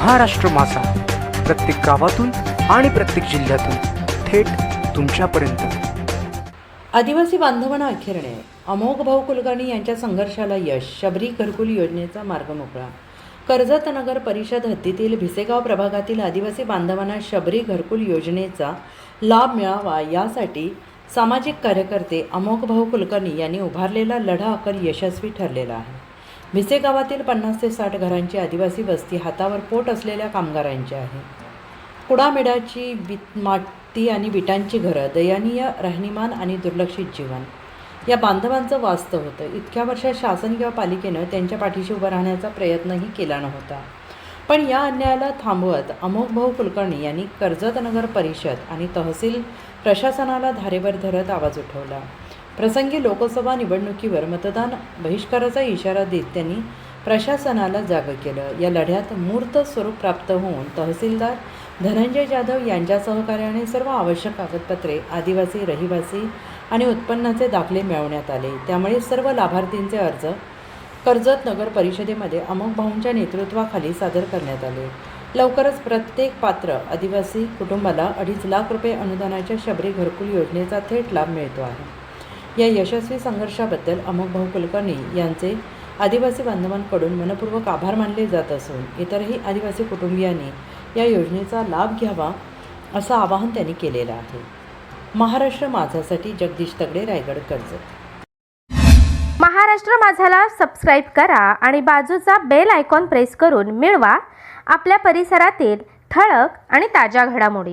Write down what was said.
महाराष्ट्र माझा. प्रत्येक गावातून आणि प्रत्येक जिल्ह्यातून थेट तुमच्यापर्यंत. आदिवासी बांधवांना अखेरणे. अमोघ भाऊ कुलकर्णी यांच्या संघर्षाला यश. शबरी घरकुल योजनेचा मार्ग मोकळा. कर्जत नगर परिषद हद्दीतील भिसेगाव प्रभागातील आदिवासी बांधवांना शबरी घरकुल योजनेचा लाभ मिळावा यासाठी सामाजिक कार्यकर्ते अमोघ भाऊ कुलकर्णी यांनी उभारलेला लढा अकल यशस्वी ठरलेला आहे. भिसे गावातील पन्नास ते साठ घरांची आदिवासी वस्ती हातावर पोट असलेल्या कामगारांची आहे. कुडामेडाची विट माती आणि विटांची घरं दयनीय राहणीमान आणि दुर्लक्षित जीवन. या बांधवांचं वास्तव होतं. इतक्या वर्षात शासन किंवा पालिकेनं त्यांच्या पाठीशी उभं राहण्याचा प्रयत्नही केला नव्हता. पण या अन्यायाला थांबवत अमोघ भाऊ कुलकर्णी यांनी कर्जत नगर परिषद आणि तहसील प्रशासनाला धारेवर धरत आवाज उठवला. प्रसंगी लोकसभा निवडणुकीवर मतदान बहिष्काराचा इशारा देत त्यांनी प्रशासनाला जागं केलं. या लढ्यात मूर्त स्वरूप प्राप्त होऊन तहसीलदार धनंजय जाधव यांच्या सहकार्याने सर्व आवश्यक कागदपत्रे आदिवासी रहिवासी आणि उत्पन्नाचे दाखले मिळवण्यात आले. त्यामुळे सर्व लाभार्थींचे अर्ज कर्जत नगर परिषदेमध्ये अमोक भाऊंच्या नेतृत्वाखाली सादर करण्यात आले. लवकरच प्रत्येक पात्र आदिवासी कुटुंबाला अडीच लाख रुपये अनुदानाच्या शबरी घरकुल योजनेचा थेट लाभ मिळतो आहे. या यशस्वी संघर्षाबद्दल अमोकभाऊ कुलकर्णी यांचे आदिवासी बांधवांकडून मनपूर्वक आभार मानले जात असून इतरही आदिवासी कुटुंबियांनी या योजनेचा लाभ घ्यावा असं आवाहन त्यांनी केलेलं आहे. महाराष्ट्र माझासाठी जगदीश तगडे रायगड कर्जत. महाराष्ट्र माझाला सबस्क्राईब करा आणि बाजूचा बेल आयकॉन प्रेस करून मिळवा. आपल्या परिसरातील ठळक आणि ताज्या घडामोडी.